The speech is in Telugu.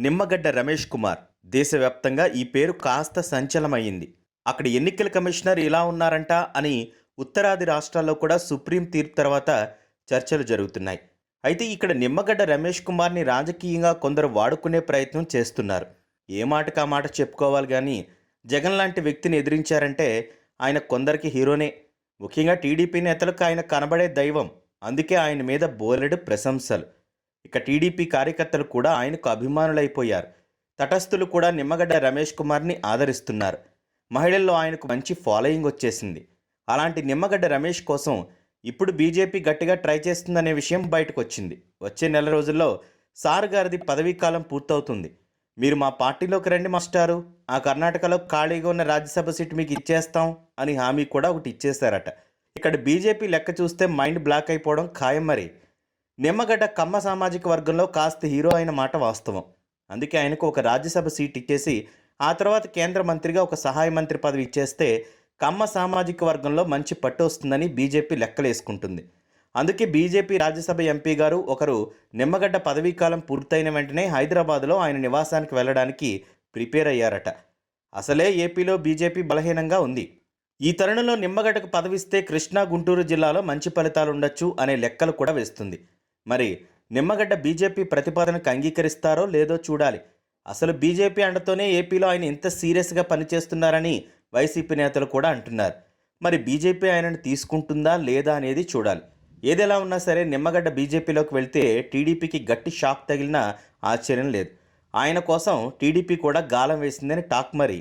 నిమ్మగడ్డ రమేష్ కుమార్ దేశవ్యాప్తంగా ఈ పేరు కాస్త సంచలనమైంది. అక్కడ ఎన్నికల కమిషనర్ ఇలా ఉన్నారంట అని ఉత్తరాది రాష్ట్రాల్లో కూడా సుప్రీం తీర్పు తర్వాత చర్చలు జరుగుతున్నాయి. అయితే ఇక్కడ నిమ్మగడ్డ రమేష్ కుమార్ని రాజకీయంగా కొందరు వాడుకునే ప్రయత్నం చేస్తున్నారు. ఏ మాటకా మాట చెప్పుకోవాలి కానీ జగన్ లాంటి వ్యక్తిని ఎదిరించారంటే ఆయన కొందరికి హీరోనే. ముఖ్యంగా టీడీపీ నేతలకు ఆయన కనబడే దైవం. అందుకే ఆయన మీద బోలెడు ప్రశంసలు. ఇక టీడీపీ కార్యకర్తలు కూడా ఆయనకు అభిమానులైపోయారు. తటస్థులు కూడా నిమ్మగడ్డ రమేష్ కుమార్ని ఆదరిస్తున్నారు. మహిళల్లో ఆయనకు మంచి ఫాలోయింగ్ వచ్చేసింది. అలాంటి నిమ్మగడ్డ రమేష్ కోసం ఇప్పుడు బీజేపీ గట్టిగా ట్రై చేస్తుందనే విషయం బయటకు వచ్చింది వచ్చే నెల రోజుల్లో సార్ గారిది పదవీ కాలం పూర్తవుతుంది. మీరు మా పార్టీలోకి రండి మాస్టారు. ఆ కర్ణాటకలో ఖాళీగా ఉన్న రాజ్యసభ సీటు మీకు ఇచ్చేస్తాం అని హామీ కూడా ఒకటి ఇచ్చేశారట. ఇక్కడ బీజేపీ లెక్క చూస్తే మైండ్ బ్లాక్ అయిపోవడం ఖాయం మరి. నిమ్మగడ్డ కమ్మ సామాజిక వర్గంలో కాస్త హీరో అయిన మాట వాస్తవం. అందుకే ఆయనకు ఒక రాజ్యసభ సీట్ ఇచ్చేసి ఆ తర్వాత కేంద్ర మంత్రిగా ఒక సహాయ మంత్రి పదవి ఇచ్చేస్తే కమ్మ సామాజిక వర్గంలో మంచి పట్టు వస్తుందని బీజేపీ లెక్కలేసుకుంటుంది. అందుకే బీజేపీ రాజ్యసభ ఎంపీ గారు ఒకరు నిమ్మగడ్డ పదవీ కాలం పూర్తయిన వెంటనే హైదరాబాద్లో ఆయన నివాసానికి వెళ్ళడానికి ప్రిపేర్ అయ్యారట. అసలే ఏపీలో బీజేపీ బలహీనంగా ఉంది. ఈ తరుణంలో నిమ్మగడ్డకు పదవిస్తే కృష్ణా గుంటూరు జిల్లాలో మంచి ఫలితాలు ఉండొచ్చు అనే లెక్కలు కూడా వేస్తుంది. మరి నిమ్మగడ్డ బీజేపీ ప్రతిపాదనకు అంగీకరిస్తారో లేదో చూడాలి. అసలు బీజేపీ అండతోనే ఏపీలో ఆయన ఇంత సీరియస్గా పనిచేస్తున్నారని వైసీపీ నేతలు కూడా అంటున్నారు. మరి బీజేపీ ఆయనను తీసుకుంటుందా లేదా అనేది చూడాలి. ఏదెలా ఉన్నా సరే నిమ్మగడ్డ బీజేపీలోకి వెళ్తే టీడీపీకి గట్టి షాక్ తగిలినా ఆశ్చర్యం లేదు. ఆయన కోసం టీడీపీ కూడా గాలం వేసిందని టాక్ మరి.